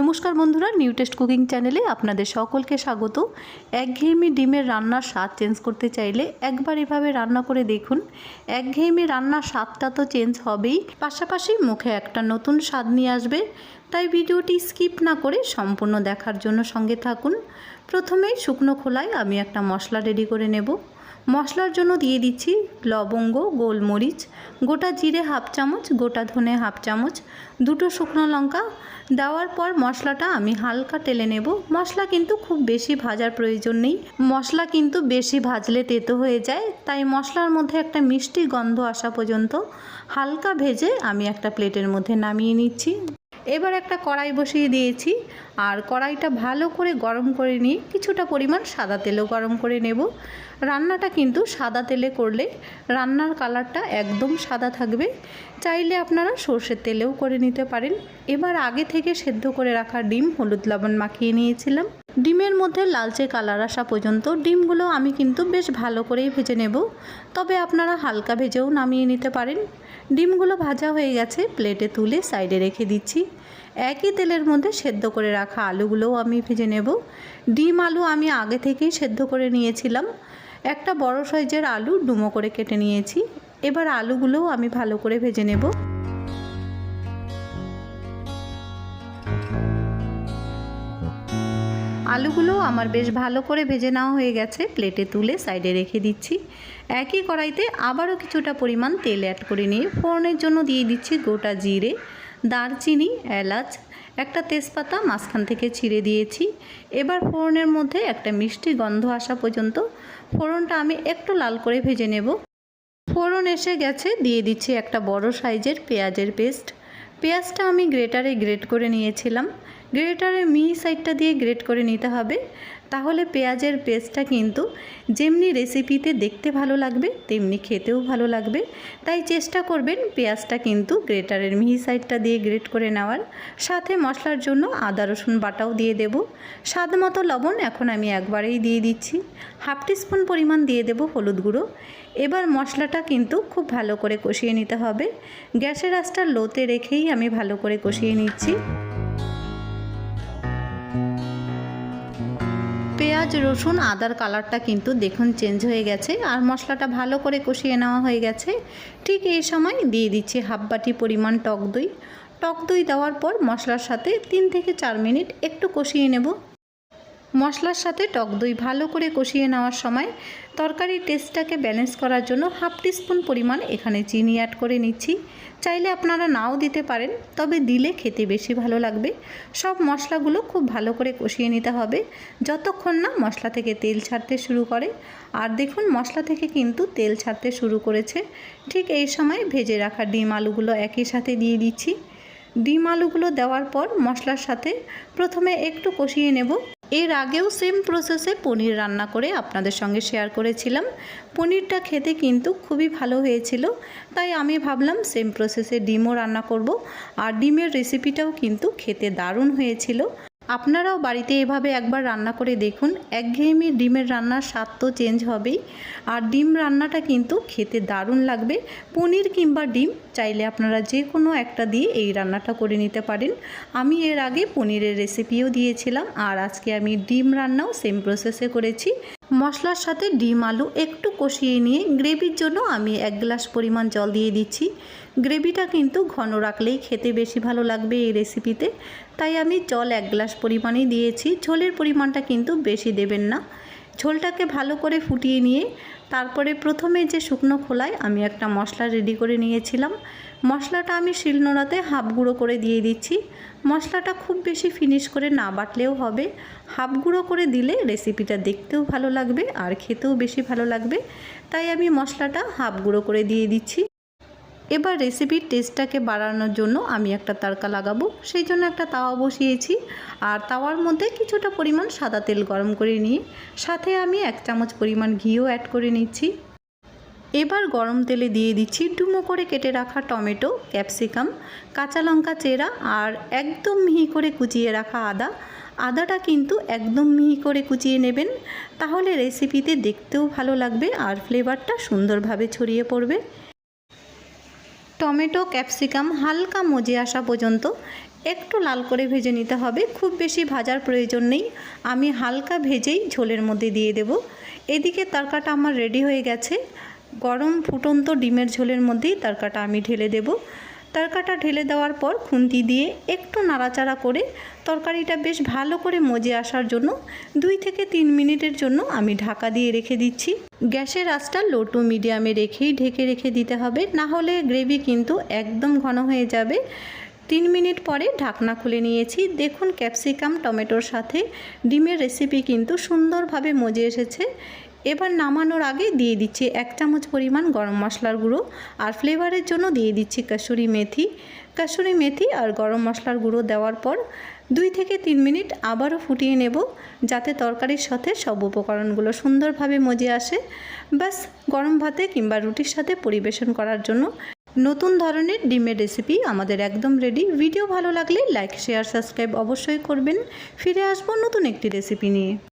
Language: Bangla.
নমস্কার বন্ধুরা নিউ টেস্ট কুকিং চ্যানেলে আপনাদের সকলকে স্বাগত। একঘেয়েমি ডিমের রান্নার স্বাদ চেঞ্জ করতে চাইলে একবার এভাবে রান্না করে দেখুন। একঘেয়েমি রান্নার স্বাদটা তো চেঞ্জ হবেই। পাশাপাশি মুখে একটা নতুন স্বাদ নিয়ে আসবে। তাই ভিডিওটি স্কিপ না করে সম্পূর্ণ দেখার জন্য সঙ্গে থাকুন। প্রথমেই শুকনো খোলায় আমি একটা মশলা রেডি করে নেব। মশলার জন্য দিয়ে দিচ্ছি লবঙ্গ, গোলমরিচ, গোটা জিরে হাফ চামচ, গোটা ধনে হাফ চামচ, দুটো শুকনো লঙ্কা। দেওয়ার পর মশলাটা আমি হালকা তেলে নেব। মশলা কিন্তু খুব বেশি ভাজার প্রয়োজন নেই। মশলা কিন্তু বেশি ভাজলে তেতো হয়ে যায়, তাই মশলার মধ্যে একটা মিষ্টি গন্ধ আসা পর্যন্ত হালকা ভেজে আমি একটা প্লেটের মধ্যে নামিয়ে নিচ্ছি। এবার একটা কড়াই বসিয়ে দিয়েছি। আর কড়াইটা ভালো করে গরম করে নিয়ে কিছুটা পরিমাণ সাদা তেলও গরম করে নেব। রান্নাটা কিন্তু সাদা তেলে করলে রান্নার কালারটা একদম সাদা থাকবে। চাইলে আপনারা সর্ষের তেলেও করে নিতে পারেন। এবার আগে থেকে সেদ্ধ করে রাখা ডিম হলুদ লবণ মাখিয়ে নিয়েছিলাম। ডিমের মধ্যে লালচে কালার আসা পর্যন্ত ডিমগুলো আমি কিন্তু বেশ ভালো করেই ভেজে নেব। তবে আপনারা হালকা ভেজেও নামিয়ে নিতে পারেন। ডিমগুলো ভাজা হয়ে গেছে, প্লেটে তুলে সাইডে রেখে দিচ্ছি। একই তেলের মধ্যে সেদ্ধ করে রাখা আলুগুলোও আমি ভেজে নেব। ডিম আলু আমি আগে থেকেই সেদ্ধ করে নিয়েছিলাম। একটা বড় সাইজের আলু ডুমো করে কেটে নিয়েছি। এবার আলুগুলোও আমি ভালো করে ভেজে নেব। আলুগুলো আমার বেশ ভালো করে ভেজে নেওয়া হয়ে গেছে। প্লেটে তুলে সাইডে রেখে দিচ্ছি। একই কড়াইতে আবারও কিছুটা পরিমাণ তেল অ্যাড করে নিয়ে ফোড়নের জন্য দিয়ে দিচ্ছি গোটা জিরে, দারচিনি, এলাচ, একটা তেজপাতা মাঝখান থেকে ছিঁড়ে দিয়েছি। এবার ফোড়নের মধ্যে একটা মিষ্টি গন্ধ আসা পর্যন্ত ফোড়নটা আমি একটু লাল করে ভেজে নেব। ফোড়ন এসে গেছে, দিয়ে দিচ্ছি একটা বড় সাইজের পেঁয়াজের পেস্ট। পেঁয়াজটা আমি গ্রেটারে গ্রেট করে নিয়েছিলাম। গ্রেটারে মিহি সাইডটা দিয়ে গ্রেট করে নিতে হবে। তাহলে পেঁয়াজের পেস্টটা কিন্তু যেমনি রেসিপিতে দেখতে ভালো লাগবে, তেমনি খেতেও ভালো লাগবে। তাই চেষ্টা করবেন পেঁয়াজটা কিন্তু গ্রেটারের মিহি সাইডটা দিয়ে গ্রেট করে নেওয়ার। সাথে মশলার জন্য আদা, রসুন বাটাও দিয়ে দেব। স্বাদ মতো লবণ এখন আমি একবারেই দিয়ে দিচ্ছি। হাফ টিস্পুন পরিমাণ দিয়ে দেব হলুদ গুঁড়ো। এবার মশলাটা কিন্তু খুব ভালো করে কষিয়ে নিতে হবে। গ্যাসের আঁচটা লোতে রেখেই আমি ভালো করে কষিয়ে নিচ্ছি। পেঁয়াজ, রসুন, আদার কালারটা কিন্তু দেখুন চেঞ্জ হয়ে গেছে আর মশলাটা ভালো করে কষিয়ে নেওয়া হয়ে গেছে। ঠিক এই সময় দিয়ে দিচ্ছি হাফ বাটি পরিমাণ টক দই। টক দই দেওয়ার পর মশলার সাথে তিন থেকে চার মিনিট একটু কষিয়ে নেব। মশলার সাথে টক দই ভালো করে কষিয়ে নেওয়ার সময় তরকারির টেস্টটাকে ব্যালেন্স করার জন্য হাফ টিস্পুন পরিমাণ এখানে চিনি অ্যাড করে নিচ্ছি। চাইলে আপনারা নাও দিতে পারেন, তবে দিলে খেতে বেশি ভালো লাগবে। সব মশলাগুলো খুব ভালো করে কষিয়ে নিতে হবে, যতক্ষণ না মশলা থেকে তেল ছাড়তে শুরু করে। আর দেখুন, মশলা থেকে কিন্তু তেল ছাড়তে শুরু করেছে। ঠিক এই সময় ভেজে রাখা ডিম আলুগুলো একই সাথে দিয়ে দিচ্ছি। ডিম আলুগুলো দেওয়ার পর মশলার সাথে প্রথমে একটু কষিয়ে নেব। এর আগেও সেম প্রসেসে পনির রান্না করে আপনাদের সঙ্গে শেয়ার করেছিলাম। পনিরটা খেতে কিন্তু খুবই ভালো হয়েছিল, তাই আমি ভাবলাম সেম প্রসেসে ডিমও রান্না করব। আর ডিমের রেসিপিটাও কিন্তু খেতে দারুণ হয়েছিল। আপনারাও বাড়িতে এভাবে একবার রান্না করে দেখুন। একঘেয়েমি ডিমের রান্নার স্বাদ তো চেঞ্জ হবেই। আর ডিম রান্নাটা কিন্তু খেতে দারুণ লাগবে। পনির কিংবা ডিম চাইলে আপনারা যে কোনো একটা দিয়ে এই রান্নাটা করে নিতে পারেন। আমি এর আগে পনিরের রেসিপিও দিয়েছিলাম। আর আজকে আমি ডিম রান্নাও সেম প্রসেসে করেছি। মশলার সাথে ডিম, আলু একটু কষিয়ে নিয়ে গ্রেভির জন্য আমি এক গ্লাস পরিমাণ জল দিয়ে দিচ্ছি। গ্রেভিটা কিন্তু ঘন রাখলেই খেতে বেশি ভালো লাগবে এই রেসিপিতে। তাই আমি জল এক গ্লাস পরিমাণেই দিয়েছি। ঝোলের পরিমাণটা কিন্তু বেশি দেবেন না। ঝোলটাকে ভালো করে ফুটিয়ে নিয়ে তারপরে প্রথমে যে শুকনো খোলায় আমি একটা মশলা রেডি করে নিয়েছিলাম। মশলাটা আমি শিলনোড়াতে হাফ গুঁড়ো করে দিয়ে দিচ্ছি। মশলাটা খুব বেশি ফিনিশ করে না বাটলেও হবে। হাফ গুঁড়ো করে দিলে রেসিপিটা দেখতেও ভালো লাগবে আর খেতেও বেশি ভালো লাগবে। তাই আমি মশলাটা হাফ গুঁড়ো করে দিয়ে দিচ্ছি। এবার রেসিপির টেস্টটাকে বাড়ানোর জন্য আমি একটা তারকা লাগাবো। সেই জন্য একটা তাওয়া বসিয়েছি। আর তাওয়ার মধ্যে কিছুটা পরিমাণ সাদা তেল গরম করে নিয়ে, সাথে আমি এক চামচ পরিমাণ ঘিও অ্যাড করে নিচ্ছি। এবার গরম তেলে দিয়ে দিচ্ছি ডুমো করে কেটে রাখা টমেটো, ক্যাপসিকাম, কাঁচা লঙ্কা চেরা আর একদম মিহি করে কুচিয়ে রাখা আদা। আদাটা কিন্তু একদম মিহি করে কুচিয়ে নেবেন, তাহলে রেসিপিতে দেখতেও ভালো লাগবে আর ফ্লেভারটা সুন্দরভাবে ছড়িয়ে পড়বে। টমেটো, ক্যাপসিকাম, হালকা মজে আসা পর্যন্ত একটু লাল করে ভেজে নিতে হবে। খুব বেশি ভাজার প্রয়োজন নেই। আমি হালকা ভেজেই ঝোলের মধ্যে দিয়ে দেব। এদিকে তরকাটা আমার রেডি হয়ে গেছে। গরম ফুটন্ত ডিমের ঝোলের মধ্যেই তরকাটা আমি ঢেলে দেব। তরকাটা ঢেলে দেওয়ার পর খুন্তি দিয়ে একটু নাড়াচাড়া করে তরকারিটা বেশ ভালো করে মজে আসার জন্য দুই থেকে তিন মিনিটের জন্য আমি ঢাকা দিয়ে রেখে দিচ্ছি। গ্যাসের আঁচটা লো টু মিডিয়ামে রেখেই ঢেকে রেখে দিতে হবে। না হলে গ্রেভি কিন্তু একদম ঘন হয়ে যাবে। তিন মিনিট পরে ঢাকনা খুলে নিয়েছি। দেখুন ক্যাপসিকাম, টমেটোর সাথে ডিমের রেসিপি কিন্তু সুন্দরভাবে মজে এসেছে। এবার নামানোর আগে দিয়ে দিচ্ছি এক চামচ পরিমাণ গরম মশলার গুঁড়ো আর ফ্লেভারের জন্য দিয়ে দিচ্ছি কাসুরি মেথি। কাসুরি মেথি আর গরম মশলার গুঁড়ো দেওয়ার পর দুই থেকে তিন মিনিট আবারও ফুটিয়ে নেব যাতে তরকারির সাথে সব উপকরণগুলো সুন্দরভাবে মজে আসে। ব্যাস, গরম ভাতে কিংবা রুটির সাথে পরিবেশন করার জন্য নতুন ধরনের ডিমের রেসিপি আমাদের একদম রেডি। ভিডিও ভালো লাগলে লাইক, শেয়ার, সাবস্ক্রাইব অবশ্যই করবেন। ফিরে আসব নতুন একটি রেসিপি নিয়ে।